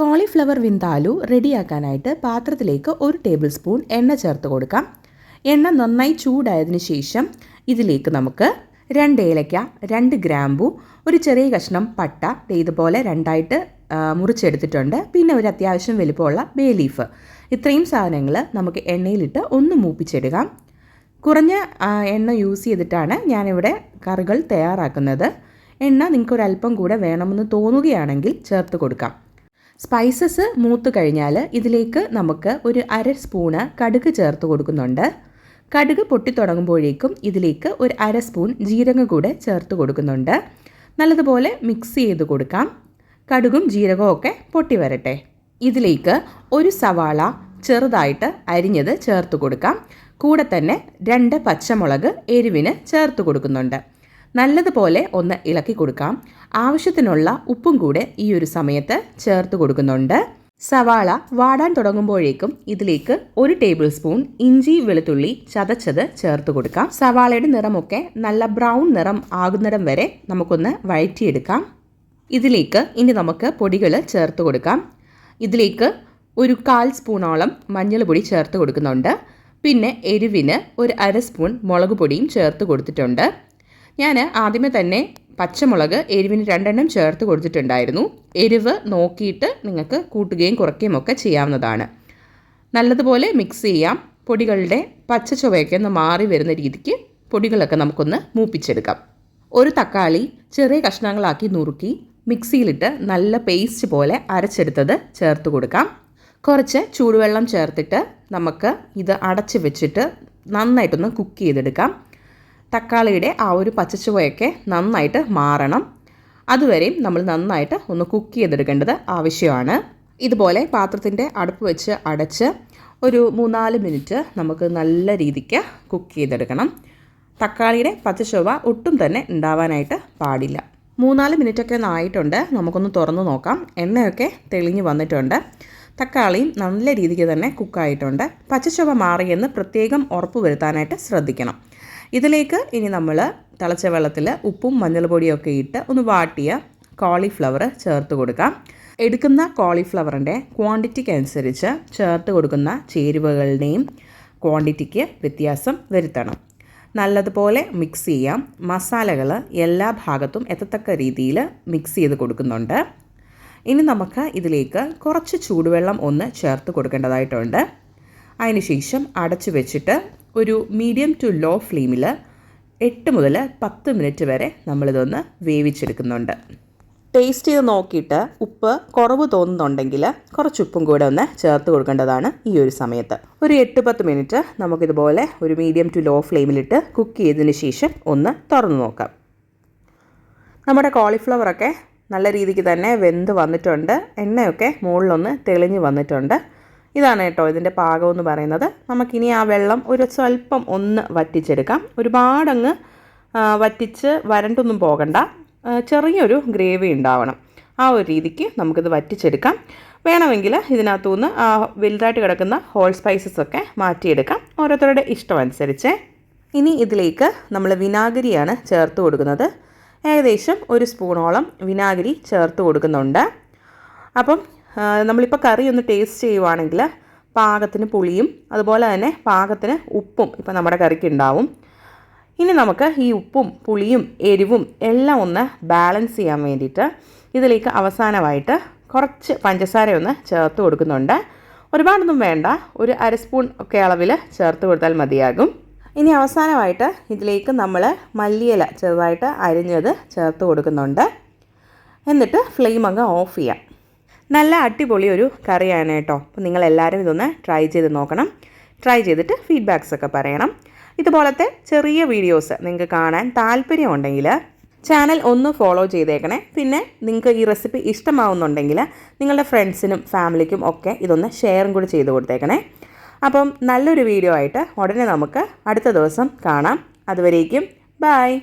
Cauliflower vindaloo റെഡിയാക്കാനായിട്ട് പാത്രത്തിലേക്ക് ഒരു table spoon എണ്ണ ചേർത്ത് കൊടുക്കാം. എണ്ണ നന്നായി ചൂടായതിനു ശേഷം ഇതിലേക്ക് നമുക്ക് രണ്ട് ഏലക്ക രണ്ട് ഗ്രാമ്പു ഒരു ചെറിയ കഷ്ണം പട്ട ഇതുപോലെ രണ്ടായിട്ട് മുറിച്ചെടുത്തിട്ടുണ്ട്. പിന്നെ ഒരു അത്യാവശ്യം വലുപ്പമുള്ള ബേ ലീഫ് ഇത്രയും സാധനങ്ങൾ നമുക്ക് എണ്ണയിലിട്ട് ഒന്ന് മൂപ്പിച്ചെടുക്കാം. കുറഞ്ഞ എണ്ണ യൂസ് ചെയ്തിട്ടാണ് ഞാനിവിടെ കറികൾ തയ്യാറാക്കുന്നത്. എണ്ണ നിങ്ങൾക്കൊരല്പം കൂടെ വേണമെന്ന് തോന്നുകയാണെങ്കിൽ ചേർത്ത് കൊടുക്കാം. സ്പൈസസ് മൂത്ത് കഴിഞ്ഞാൽ ഇതിലേക്ക് നമുക്ക് ഒരു അര സ്പൂണ് കടുക് ചേർത്ത് കൊടുക്കുന്നുണ്ട്. കടുക് പൊട്ടിത്തുടങ്ങുമ്പോഴേക്കും ഇതിലേക്ക് ഒരു അര സ്പൂൺ ജീരകം കൂടെ ചേർത്ത് കൊടുക്കുന്നുണ്ട്. നല്ലതുപോലെ മിക്സ് ചെയ്ത് കൊടുക്കാം. കടുകും ജീരകവും ഒക്കെ പൊട്ടി വരട്ടെ. ഇതിലേക്ക് ഒരു സവാള ചെറുതായിട്ട് അരിഞ്ഞത് ചേർത്ത് കൊടുക്കാം. കൂടെ തന്നെ രണ്ട് പച്ചമുളക് എരിവിന് ചേർത്ത് കൊടുക്കുന്നുണ്ട്. നല്ലതുപോലെ ഒന്ന് ഇളക്കി കൊടുക്കാം. ആവശ്യത്തിനുള്ള ഉപ്പും കൂടെ ഈ ഒരു സമയത്ത് ചേർത്ത് കൊടുക്കുന്നുണ്ട്. സവാള വാടാൻ തുടങ്ങുമ്പോഴേക്കും ഇതിലേക്ക് ഒരു ടേബിൾ സ്പൂൺ ഇഞ്ചി വെളുത്തുള്ളി ചതച്ചത് ചേർത്ത് കൊടുക്കാം. സവാളയുടെ നിറമൊക്കെ നല്ല ബ്രൗൺ നിറം ആകുന്നിടം വരെ നമുക്കൊന്ന് വഴറ്റിയെടുക്കാം. ഇതിലേക്ക് ഇനി നമുക്ക് പൊടികൾ ചേർത്ത് കൊടുക്കാം. ഇതിലേക്ക് ഒരു കാൽ സ്പൂണോളം മഞ്ഞൾ പൊടി ചേർത്ത് കൊടുക്കുന്നുണ്ട്. പിന്നെ എരിവിന് ഒരു അര സ്പൂൺ മുളക് പൊടിയും ചേർത്ത് കൊടുത്തിട്ടുണ്ട്. ഞാൻ ആദ്യമേ തന്നെ പച്ചമുളക് എരിവിന് രണ്ടെണ്ണം ചേർത്ത് കൊടുത്തിട്ടുണ്ടായിരുന്നു. എരിവ് നോക്കിയിട്ട് നിങ്ങൾക്ക് കൂട്ടുകയും കുറയ്ക്കുകയും ഒക്കെ ചെയ്യാവുന്നതാണ്. നല്ലതുപോലെ മിക്സ് ചെയ്യാം. പൊടികളുടെ പച്ച ചുവയൊക്കെ ഒന്ന് മാറി വരുന്ന രീതിക്ക് പൊടികളൊക്കെ നമുക്കൊന്ന് മൂപ്പിച്ചെടുക്കാം. ഒരു തക്കാളി ചെറിയ കഷ്ണങ്ങളാക്കി നുറുക്കി മിക്സിയിലിട്ട് നല്ല പേസ്റ്റ് പോലെ അരച്ചെടുത്തത് ചേർത്ത് കൊടുക്കാം. കുറച്ച് ചൂടുവെള്ളം ചേർത്തിട്ട് നമുക്ക് ഇത് അടച്ച് വെച്ചിട്ട് നന്നായിട്ടൊന്ന് കുക്ക് ചെയ്തെടുക്കാം. തക്കാളിയുടെ ആ ഒരു പച്ചച്ചുവയൊക്കെ നന്നായിട്ട് മാറണം. അതുവരെയും നമ്മൾ നന്നായിട്ട് ഒന്ന് കുക്ക് ചെയ്തെടുക്കേണ്ടത് ആവശ്യമാണ്. ഇതുപോലെ പാത്രത്തിന്റെ അടുപ്പ് വെച്ച് അടച്ച് ഒരു മൂന്നാൽ മിനിറ്റ് നമുക്ക് നല്ല രീതിക്ക് കുക്ക് ചെയ്തെടുക്കണം. തക്കാളിയുടെ പച്ചച്ചുവ ഒട്ടും തന്നെ ഉണ്ടാവാനായിട്ട് പാടില്ല. മൂന്നാൽ മിനിറ്റൊക്കെ ആയിട്ടുണ്ട്. നമുക്കൊന്ന് തുറന്ന് നോക്കാം. എണ്ണയൊക്കെ തെളിഞ്ഞ് വന്നിട്ടുണ്ട്. തക്കാളിയും നല്ല രീതിക്ക് തന്നെ കുക്കായിട്ടുണ്ട്. പച്ചച്ചുവ മാറിയെന്ന് പ്രത്യേകം ഉറപ്പ് വരുത്താനായിട്ട് ശ്രദ്ധിക്കണം. ഇതിലേക്ക് ഇനി നമ്മൾ തിളച്ച വെള്ളത്തിൽ ഉപ്പും മഞ്ഞൾപ്പൊടിയൊക്കെ ഇട്ട് ഒന്ന് വാട്ടിയ കോളിഫ്ലവർ ചേർത്ത് കൊടുക്കാം. എടുക്കുന്ന കോളിഫ്ലവറിന്റെ ക്വാണ്ടിറ്റിക്ക് അനുസരിച്ച് ചേർത്ത് കൊടുക്കുന്ന ചേരുവകളുടെയും ക്വാണ്ടിറ്റിക്ക് വ്യത്യാസം വരുത്തണം. നല്ലതുപോലെ മിക്സ് ചെയ്യാം. മസാലകൾ എല്ലാ ഭാഗത്തും എത്തത്തക്ക രീതിയിൽ മിക്സ് ചെയ്ത് കൊടുക്കുന്നുണ്ട്. ഇനി നമുക്ക് ഇതിലേക്ക് കുറച്ച് ചൂടുവെള്ളം ഒന്ന് ചേർത്ത് കൊടുക്കേണ്ടതായിട്ടുണ്ട്. അതിനുശേഷം അടച്ചു വെച്ചിട്ട് ഒരു മീഡിയം ടു ലോ ഫ്ലെയിമിൽ എട്ട് മുതൽ പത്ത് മിനിറ്റ് വരെ നമ്മളിതൊന്ന് വേവിച്ചെടുക്കുന്നുണ്ട്. ടേസ്റ്റ് ചെയ്ത് നോക്കിയിട്ട് ഉപ്പ് കുറവ് തോന്നുന്നുണ്ടെങ്കിൽ കുറച്ച് ഉപ്പും കൂടെ ഒന്ന് ചേർത്ത് കൊടുക്കേണ്ടതാണ് ഈ ഒരു സമയത്ത്. ഒരു എട്ട് പത്ത് മിനിറ്റ് നമുക്കിതുപോലെ ഒരു മീഡിയം ടു ലോ ഫ്ലെയിമിലിട്ട് കുക്ക് ചെയ്തതിന് ശേഷം ഒന്ന് തുറന്നു നോക്കാം. നമ്മുടെ കോളിഫ്ലവറൊക്കെ നല്ല രീതിക്ക് തന്നെ വെന്ത് വന്നിട്ടുണ്ട്. എണ്ണയൊക്കെ മുകളിലൊന്ന് തെളിഞ്ഞ് വന്നിട്ടുണ്ട്. ഇതാണ് കേട്ടോ ഇതിന്റെ പാകം എന്ന് പറയുന്നത്. നമുക്കിനി ആ വെള്ളം ഒരു സ്വല്പം ഒന്ന് വറ്റിച്ചെടുക്കാം. ഒരുപാടങ്ങ് വറ്റിച്ച് വരണ്ടൊന്നും പോകണ്ട. ചെറിയൊരു ഗ്രേവി ഉണ്ടാവണം. ആ ഒരു രീതിക്ക് നമുക്കിത് വറ്റിച്ചെടുക്കാം. വേണമെങ്കിൽ ഇതിനകത്തുനിന്ന് ആ വലുതായിട്ട് കിടക്കുന്ന ഹോൾ സ്പൈസസ് ഒക്കെ മാറ്റിയെടുക്കാം. ഓരോരുത്തരുടെ ഇഷ്ടമനുസരിച്ച് ഇനി ഇതിലേക്ക് നമ്മൾ വിനാഗിരിയാണ് ചേർത്ത് കൊടുക്കുന്നത്. ഏകദേശം ഒരു സ്പൂണോളം വിനാഗിരി ചേർത്ത് കൊടുക്കുന്നുണ്ട്. അപ്പം നമ്മളിപ്പോൾ കറി ഒന്ന് ടേസ്റ്റ് ചെയ്യുവാണെങ്കിൽ പാകത്തിന് പുളിയും അതുപോലെ തന്നെ പാകത്തിന് ഉപ്പും ഇപ്പം നമ്മുടെ കറിക്ക് ഉണ്ടാവും. ഇനി നമുക്ക് ഈ ഉപ്പും പുളിയും എരിവും എല്ലാം ഒന്ന് ബാലൻസ് ചെയ്യാൻ വേണ്ടിയിട്ട് ഇതിലേക്ക് അവസാനമായിട്ട് കുറച്ച് പഞ്ചസാര ഒന്ന് ചേർത്ത് കൊടുക്കുന്നുണ്ട്. ഒരുപാടൊന്നും വേണ്ട ഒരു അര സ്പൂൺ ഒക്കെ അളവിൽ ചേർത്ത് കൊടുത്താൽ മതിയാകും. ഇനി അവസാനമായിട്ട് ഇതിലേക്ക് നമ്മൾ മല്ലിയില ചെറുതായിട്ട് അരിഞ്ഞത് ചേർത്ത് കൊടുക്കുന്നുണ്ട്. എന്നിട്ട് ഫ്ലെയിം അങ്ങ് ഓഫ് ചെയ്യാം. നല്ല അടിപൊളി ഒരു കറിയാണ് കേട്ടോ. അപ്പോൾ നിങ്ങളെല്ലാവരും ഇതൊന്ന് ട്രൈ ചെയ്ത് നോക്കണം. ട്രൈ ചെയ്തിട്ട് ഫീഡ്ബാക്സ് ഒക്കെ പറയണം. ഇതുപോലത്തെ ചെറിയ വീഡിയോസ് നിങ്ങൾക്ക് കാണാൻ താല്പര്യമുണ്ടെങ്കിൽ ചാനൽ ഒന്ന് ഫോളോ ചെയ്തേക്കണേ. പിന്നെ നിങ്ങൾക്ക് ഈ റെസിപ്പി ഇഷ്ടമാവുന്നുണ്ടെങ്കിൽ നിങ്ങളുടെ ഫ്രണ്ട്സിനും ഫാമിലിക്കും ഒക്കെ ഇതൊന്ന് ഷെയറും കൂടി ചെയ്ത് കൊടുത്തേക്കണേ. അപ്പം നല്ലൊരു വീഡിയോ ആയിട്ട് ഉടനെ നമുക്ക് അടുത്ത ദിവസം കാണാം. അതുവരേക്കും ബായ്